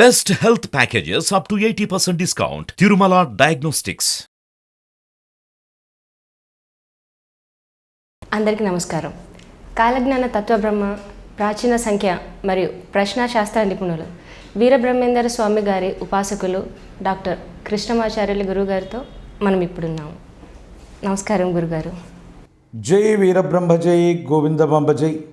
Best health packages up to 80% discount. Tirumala Diagnostics. అందరికీ నమస్కారం. కాలజ్ఞాన తత్వబ్రహ్మ ప్రాచీన సంఖ్య మరియు ప్రశ్నాశాస్త్ర నిపుణులు వీరబ్రహ్మేందర స్వామి గారి ఉపాసకులు డాక్టర్ కృష్ణమాచార్యులు గురుగారితో మనం ఇప్పుడున్నాము నమస్కారం గురుగారు. జై వీరబ్రహ్మ జై.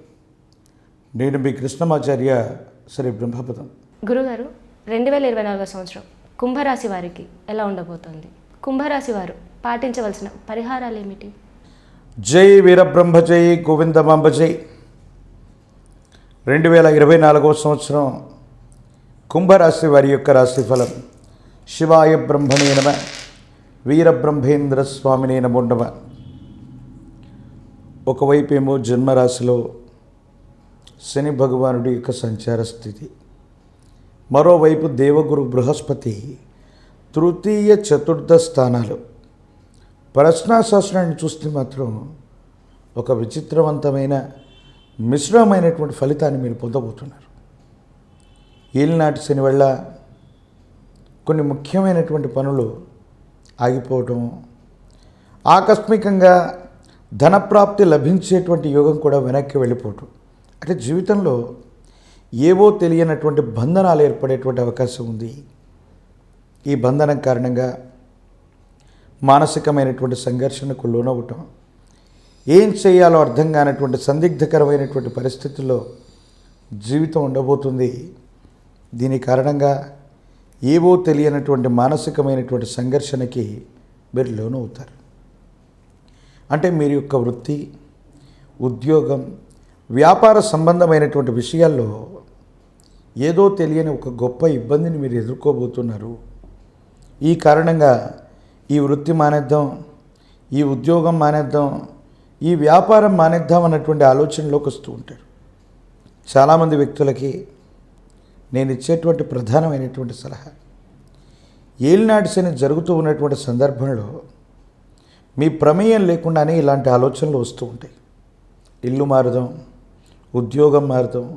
నేను మీ కృష్ణమాచార్య శ్రీ బ్రహ్మపదం. గురుగారు రెండు వేల ఇరవై నాలుగో సంవత్సరం కుంభరాశి వారికి ఎలా ఉండబోతోంది? కుంభరాశి వారు పాటించవలసిన పరిహారాలు ఏమిటి జై వీరబ్రహ్మ జై గోవిందమాంబ జై. రెండు వేల ఇరవై నాలుగవ సంవత్సరం కుంభరాశి వారి యొక్క రాశి ఫలం శివాయ బ్రహ్మణే నమ వీరబ్రహ్మేంద్ర స్వామినే నమో. ఒకవైపేమో జన్మరాశిలో శని భగవానుడి యొక్క సంచార స్థితి. మరోవైపు దేవగురు బృహస్పతి తృతీయ చతుర్థ స్థానాలు. ప్రశ్నాశాస్త్రాన్ని చూస్తే మాత్రం ఒక విచిత్రవంతమైన మిశ్రమైనటువంటి ఫలితాన్ని మీరు పొందబోతున్నారు. ఏలినాటి శని వల్ల కొన్ని ముఖ్యమైనటువంటి పనులు ఆగిపోవటం ఆకస్మికంగా ధనప్రాప్తి లభించేటువంటి యోగం కూడా వెనక్కి వెళ్ళిపోవటం. అంటే జీవితంలో ఏవో తెలియనటువంటి బంధనాలు ఏర్పడేటువంటి అవకాశం ఉంది. ఈ బంధనం కారణంగా మానసికమైనటువంటి సంఘర్షణకు లోనవ్వటం ఏం చేయాలో అర్థం కానటువంటి సందిగ్ధకరమైనటువంటి పరిస్థితుల్లో జీవితం ఉండబోతుంది. దీని కారణంగా ఏవో తెలియనటువంటి మానసికమైనటువంటి సంఘర్షణకి మీరు లోనవుతారు. అంటే మీరు యొక్క వృత్తి ఉద్యోగం వ్యాపార సంబంధమైనటువంటి విషయాల్లో ఏదో తెలియని ఒక గొప్ప ఇబ్బందిని మీరు ఎదుర్కోబోతున్నారు. ఈ కారణంగా ఈ వృత్తి మానేద్దాం ఈ ఉద్యోగం మానేద్దాం ఈ వ్యాపారం మానేద్దాం అన్నటువంటి ఆలోచనలోకి వస్తూ ఉంటారు. చాలామంది వ్యక్తులకి నేను ఇచ్చేటువంటి ప్రధానమైనటువంటి సలహా ఏలినాటి శని జరుగుతూ ఉన్నటువంటి సందర్భంలో మీ ప్రమేయం లేకుండానే ఇలాంటి ఆలోచనలు వస్తూ ఉంటాయి. ఇల్లు మారుదాం ఉద్యోగం మారుదాం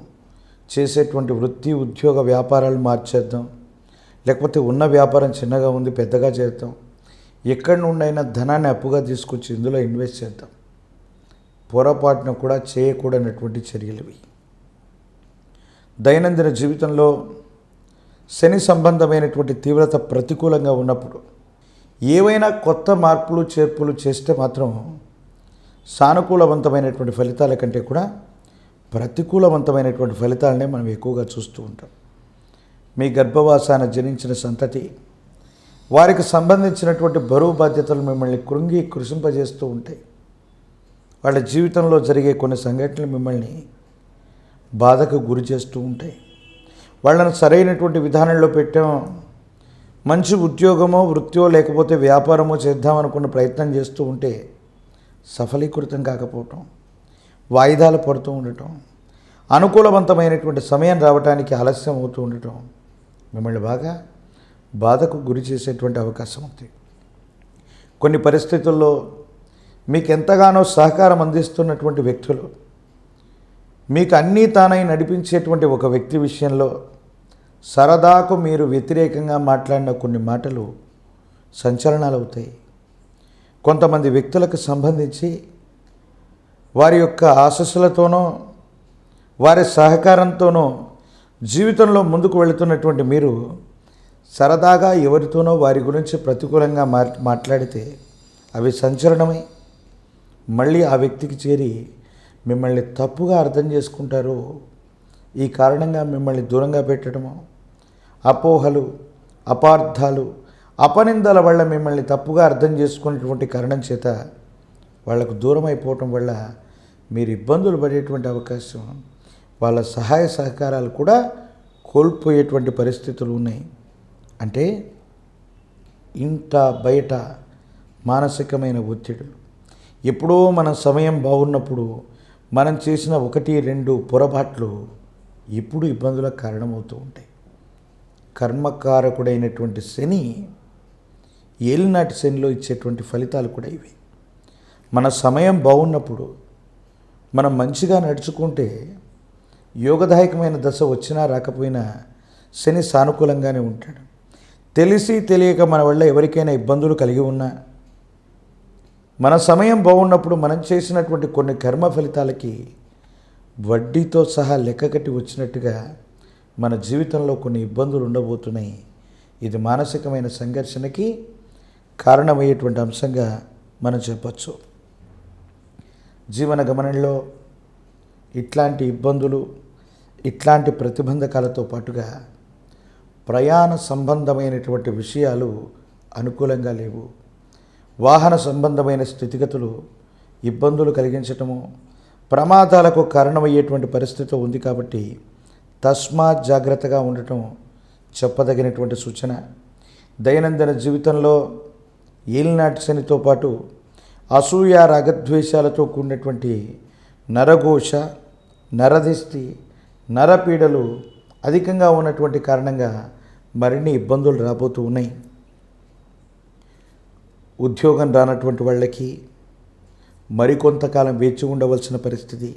చేసేటువంటి వృత్తి ఉద్యోగ వ్యాపారాలు మార్చేద్దాం. లేకపోతే ఉన్న వ్యాపారం చిన్నగా ఉంది పెద్దగా చేద్దాం. ఎక్కడి నుండైనా ధనాన్ని అప్పుగా తీసుకొచ్చి ఇందులో ఇన్వెస్ట్ చేద్దాం. పొరపాటున కూడా చేయకూడనటువంటి చర్యలువి దైనందిన జీవితంలో శని సంబంధమైనటువంటి తీవ్రత ప్రతికూలంగా ఉన్నప్పుడు ఏవైనా కొత్త మార్పులు చేర్పులు చేస్తే మాత్రం సానుకూలవంతమైనటువంటి ఫలితాల కంటే కూడా ప్రతికూలవంతమైనటువంటి ఫలితాలనే మనం ఎక్కువగా చూస్తూ ఉంటాం. మీ గర్భవాసాన జనించిన సంతతి వారికి సంబంధించినటువంటి బరువు బాధ్యతలు మిమ్మల్ని కృంగి కృషింపజేస్తూ ఉంటాయి. వాళ్ళ జీవితంలో జరిగే కొన్ని సంఘటనలు మిమ్మల్ని బాధకు గురి చేస్తూ ఉంటాయి. వాళ్ళని సరైనటువంటి విధానంలో పెట్టాం మంచి ఉద్యోగమో వృత్తియో లేకపోతే వ్యాపారమో చేద్దామనుకున్న ప్రయత్నం చేస్తూ ఉంటే సఫలీకృతం కాకపోవటం వాయిదాలు పడుతూ ఉండటం అనుకూలవంతమైనటువంటి సమయం రావడానికి ఆలస్యం అవుతూ ఉండటం మిమ్మల్ని బాగా బాధకు గురి చేసేటువంటి అవకాశం ఉంది. కొన్ని పరిస్థితుల్లో మీకు ఎంతగానో సహకారం అందిస్తున్నటువంటి వ్యక్తులు మీకు అన్నీ తానై నడిపించేటువంటి ఒక వ్యక్తి విషయంలో సరదాకు మీరు వ్యతిరేకంగా మాట్లాడిన కొన్ని మాటలు సంచలనాలు అవుతాయి. కొంతమంది వ్యక్తులకు సంబంధించి వారి యొక్క ఆశస్సులతోనో వారి సహకారంతోనో జీవితంలో ముందుకు వెళుతున్నటువంటి మీరు సరదాగా ఎవరితోనో వారి గురించి ప్రతికూలంగా మా మాట్లాడితే అవి సంచలనమై మళ్ళీ ఆ వ్యక్తికి చేరి మిమ్మల్ని తప్పుగా అర్థం చేసుకుంటారు. ఈ కారణంగా మిమ్మల్ని దూరంగా పెట్టడము అపోహలు అపార్థాలు అపనిందల వల్ల మిమ్మల్ని తప్పుగా అర్థం చేసుకున్నటువంటి కారణం చేత వాళ్ళకు దూరం అయిపోవటం వల్ల మీరు ఇబ్బందులు పడేటువంటి అవకాశం వాళ్ళ సహాయ సహకారాలు కూడా కోల్పోయేటువంటి పరిస్థితులు ఉన్నాయి. అంటే ఇంట బయట మానసికమైన ఒత్తిడులు ఎప్పుడో మన సమయం బాగున్నప్పుడు మనం చేసిన ఒకటి రెండు పొరపాట్లు ఎప్పుడు ఇబ్బందులకు కారణమవుతూ ఉంటాయి. కర్మకారకుడైనటువంటి శని ఏలినాటి శనిలో ఇచ్చేటువంటి ఫలితాలు కూడా ఇవి. మన సమయం బాగున్నప్పుడు మనం మంచిగా నడుచుకుంటే యోగదాయకమైన దశ వచ్చినా రాకపోయినా శని సానుకూలంగానే ఉంటాడు. తెలిసి తెలియక మన వల్ల ఎవరికైనా ఇబ్బందులు కలిగి ఉన్నా మన సమయం బాగున్నప్పుడు మనం చేసినటువంటి కొన్ని కర్మ ఫలితాలకి వడ్డీతో సహా లెక్కకట్టి వచ్చినట్టుగా మన జీవితంలో కొన్ని ఇబ్బందులు ఉండబోతున్నాయి. ఇది మానసికమైన సంఘర్షణకి కారణమయ్యేటువంటి అంశంగా మనం చెప్పచ్చు. జీవన గమనంలో ఇట్లాంటి ఇబ్బందులు ఇట్లాంటి ప్రతిబంధకాలతో పాటుగా ప్రయాణ సంబంధమైనటువంటి విషయాలు అనుకూలంగా లేవు. వాహన సంబంధమైన స్థితిగతులు ఇబ్బందులు కలిగించటము ప్రమాదాలకు కారణమయ్యేటువంటి పరిస్థితి ఉంది కాబట్టి తస్మాత్ జాగ్రత్తగా ఉండటం చెప్పదగినటువంటి సూచన. దైనందిన జీవితంలో ఏలినాటి శనితో పాటు అసూయ రాగద్వేషాలతో కూడినటువంటి నరఘోష నరదిష్టి నరపీడలు అధికంగా ఉన్నటువంటి కారణంగా మరిన్ని ఇబ్బందులు రాబోతూ ఉన్నాయి. ఉద్యోగం రానటువంటి వాళ్ళకి మరికొంతకాలం వేచి ఉండవలసిన పరిస్థితి.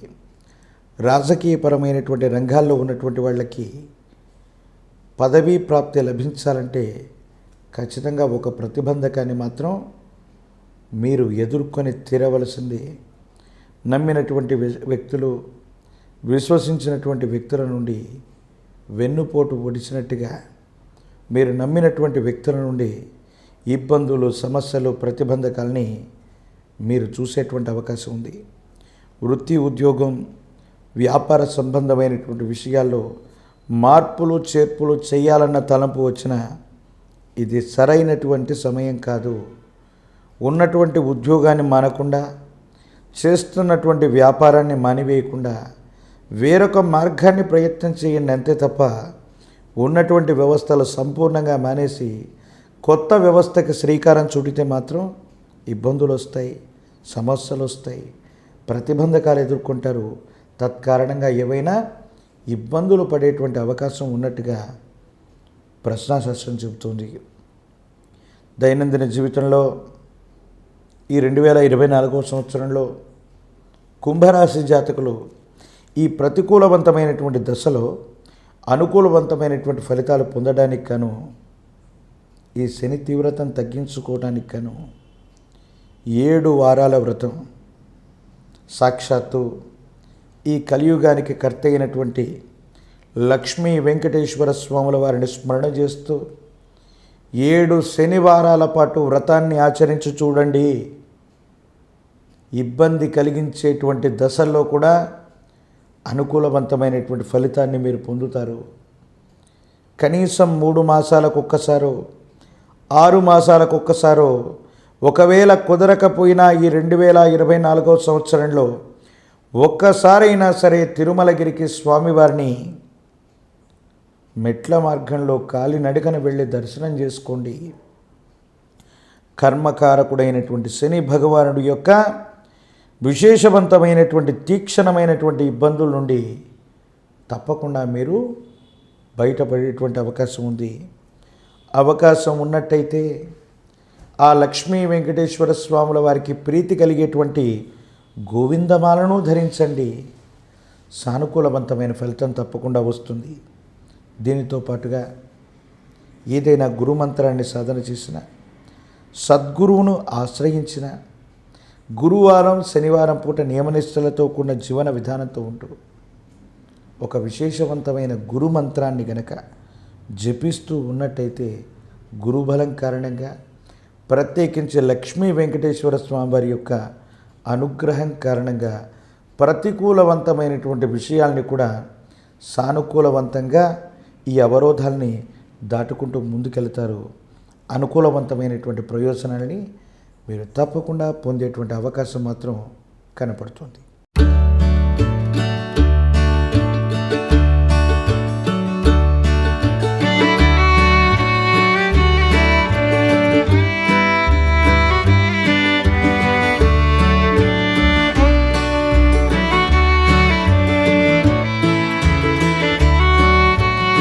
రాజకీయపరమైనటువంటి రంగాల్లో ఉన్నటువంటి వాళ్ళకి పదవీ ప్రాప్తి లభించాలంటే ఖచ్చితంగా ఒక ప్రతిబంధకాన్ని మాత్రం మీరు ఎదుర్కొని తీరవలసింది నమ్మినటువంటి వ్య- వ్యక్తులు విశ్వసించినటువంటి వ్యక్తుల నుండి వెన్నుపోటు ఒడిచినట్టుగా మీరు నమ్మినటువంటి వ్యక్తుల నుండి ఇబ్బందులు సమస్యలు ప్రతిబంధకాలని మీరు చూసేటువంటి అవకాశం ఉంది. వృత్తి ఉద్యోగం వ్యాపార సంబంధమైనటువంటి విషయాల్లో మార్పులు చేర్పులు చేయాలన్న తలంపు వచ్చిన ఇది సరైనటువంటి సమయం కాదు. ఉన్నటువంటి ఉద్యోగాన్ని మానకుండా చేస్తున్నటువంటి వ్యాపారాన్ని మానివేయకుండా వేరొక మార్గాన్ని ప్రయత్నం చేయండి అంతే తప్ప ఉన్నటువంటి వ్యవస్థలు సంపూర్ణంగా మానేసి కొత్త వ్యవస్థకి శ్రీకారం చుడితే మాత్రం ఇబ్బందులు వస్తాయి సమస్యలు వస్తాయి ప్రతిబంధకాలు ఎదుర్కొంటారు. తత్కారణంగా ఏవైనా ఇబ్బందులు పడేటువంటి అవకాశం ఉన్నట్టుగా ప్రశ్నాశాస్త్రం చెబుతుంది. దైనందిన జీవితంలో ఈ రెండు వేల ఇరవై నాలుగవ సంవత్సరంలో కుంభరాశి జాతకులు ఈ ప్రతికూలవంతమైనటువంటి దశలో అనుకూలవంతమైనటువంటి ఫలితాలు పొందడానికి గాను ఈ శని తీవ్రతను తగ్గించుకోవడానికి గాను ఏడు వారాల వ్రతం సాక్షాత్తు ఈ కలియుగానికి కర్త అయినటువంటి లక్ష్మీ వెంకటేశ్వర స్వాముల వారిని స్మరణ చేస్తూ ఏడు శనివారాల పాటు వ్రతాన్ని ఆచరించి చూడండి. ఇబ్బంది కలిగించేటువంటి దశల్లో కూడా అనుకూలవంతమైనటువంటి ఫలితాన్ని మీరు పొందుతారు. కనీసం మూడు మాసాలకు ఒక్కసారో ఆరు మాసాలకు ఒక్కసారో ఒకవేళ కుదరకపోయినా ఈ రెండు వేల ఇరవై నాలుగో సంవత్సరంలో ఒక్కసారైనా సరే తిరుమలగిరికి స్వామివారిని మెట్ల మార్గంలో కాలినడకన వెళ్ళి దర్శనం చేసుకోండి. కర్మకారకుడైనటువంటి శని భగవానుడి యొక్క విశేషవంతమైనటువంటి తీక్షణమైనటువంటి ఇబ్బందుల నుండి తప్పకుండా మీరు బయటపడేటువంటి అవకాశం ఉంది. అవకాశం ఉన్నట్టయితే ఆ లక్ష్మీ వెంకటేశ్వర స్వాముల వారికి ప్రీతి కలిగేటువంటి గోవిందమాలను ధరించండి. సానుకూలవంతమైన ఫలితం తప్పకుండా వస్తుంది. దీనితో పాటుగా ఏదైనా గురుమంత్రాన్ని సాధన చేసిన సద్గురువును ఆశ్రయించిన గురువారం శనివారం పూట నియమనిష్టలతో కూడిన జీవన విధానంతో ఉంటూ ఒక విశేషవంతమైన గురు మంత్రాన్ని గనక జపిస్తూ ఉన్నట్టయితే గురుబలం కారణంగా ప్రత్యేకించి లక్ష్మీ వెంకటేశ్వర స్వామి వారి యొక్క అనుగ్రహం కారణంగా ప్రతికూలవంతమైనటువంటి విషయాల్ని కూడా సానుకూలవంతంగా ఈ అవరోధాలని దాటుకుంటూ ముందుకెళ్తారు అనుకూలవంతమైనటువంటి ప్రయోజనాలని మీరు తప్పకుండా పొందేటువంటి అవకాశం మాత్రం కనపడుతుంది.